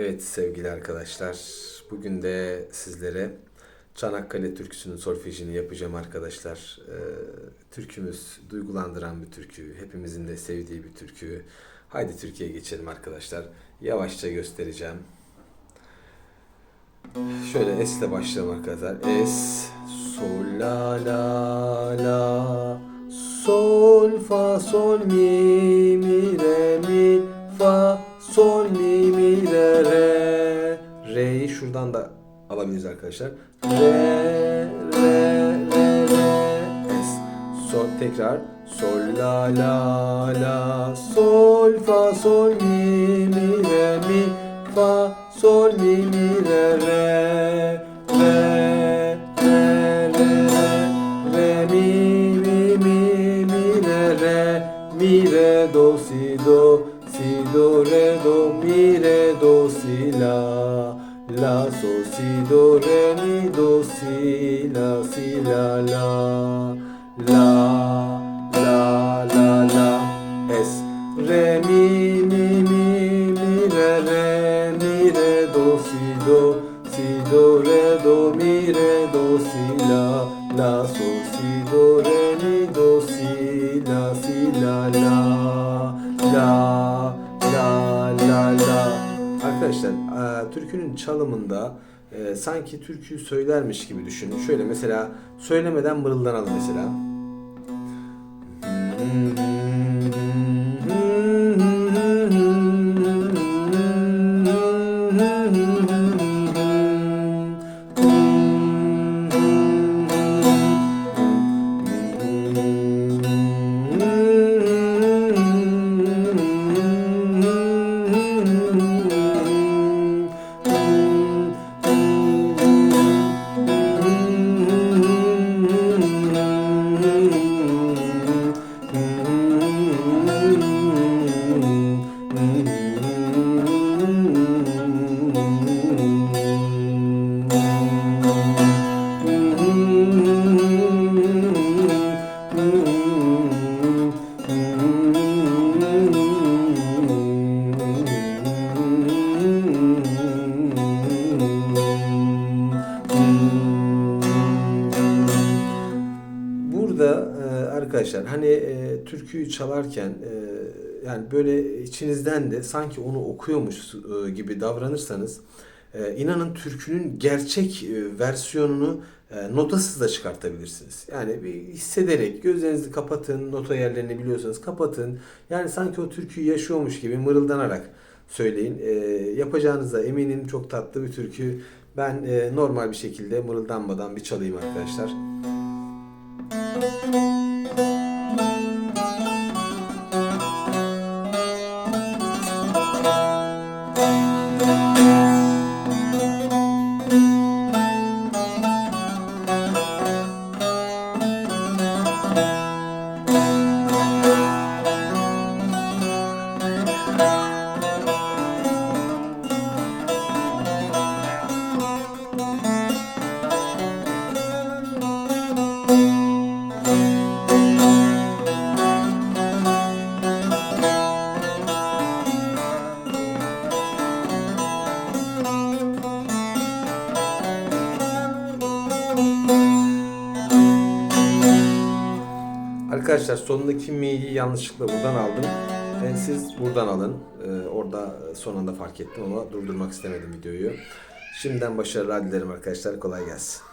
Evet sevgili arkadaşlar, bugün de sizlere Çanakkale türküsünün solfejini yapacağım arkadaşlar. Ee, türkümüz duygulandıran bir türkü, hepimizin de sevdiği bir türkü. Haydi Türkiye'ye geçelim arkadaşlar. Yavaşça göstereceğim. Şöyle Es ile başlayalım arkadaşlar. Es, sol, la, la, la, sol, fa, sol, mi, mi, şuradan da alabiliriz arkadaşlar. Re, re, re, re, es. Sol, tekrar. Sol, la, la, la, sol, fa, sol, mi, mi, re, mi, fa, sol, mi, mi, re, re, re, re, re, re, mi, mi, mi, mi, re, re, mi, re, do, si, do, si, do, re, do, mi, re, do, si, la, la, so, si, do, re, mi, do, si, la, si, la, la, la, la, la, la, es, re, mi, mi, mi, re, re, mi, re, do, si, do, si, do, re, do, mi, re, do, si, la, la, so, si, do, re, mi, do, si, la, si, la, la, Arkadaşlar, e, türkünün çalımında e, sanki türküyü söylermiş gibi düşünün. Şöyle mesela söylemeden mırıldanalım mesela. Burada arkadaşlar hani e, türküyü çalarken e, yani böyle içinizden de sanki onu okuyormuş e, gibi davranırsanız e, inanın türkünün gerçek e, versiyonunu e, notasız da çıkartabilirsiniz. Yani bir hissederek gözlerinizi kapatın, nota yerlerini biliyorsanız kapatın. Yani sanki o türküyü yaşıyormuş gibi mırıldanarak söyleyin. E, yapacağınıza eminim çok tatlı bir türkü. Ben e, normal bir şekilde mırıldanmadan bir çalayım arkadaşlar. Arkadaşlar sonundaki mi'yi yanlışlıkla buradan aldım. E, siz buradan alın. E, orada son anda fark ettim ama durdurmak istemedim videoyu. Şimdiden başarılar dilerim arkadaşlar. Kolay gelsin.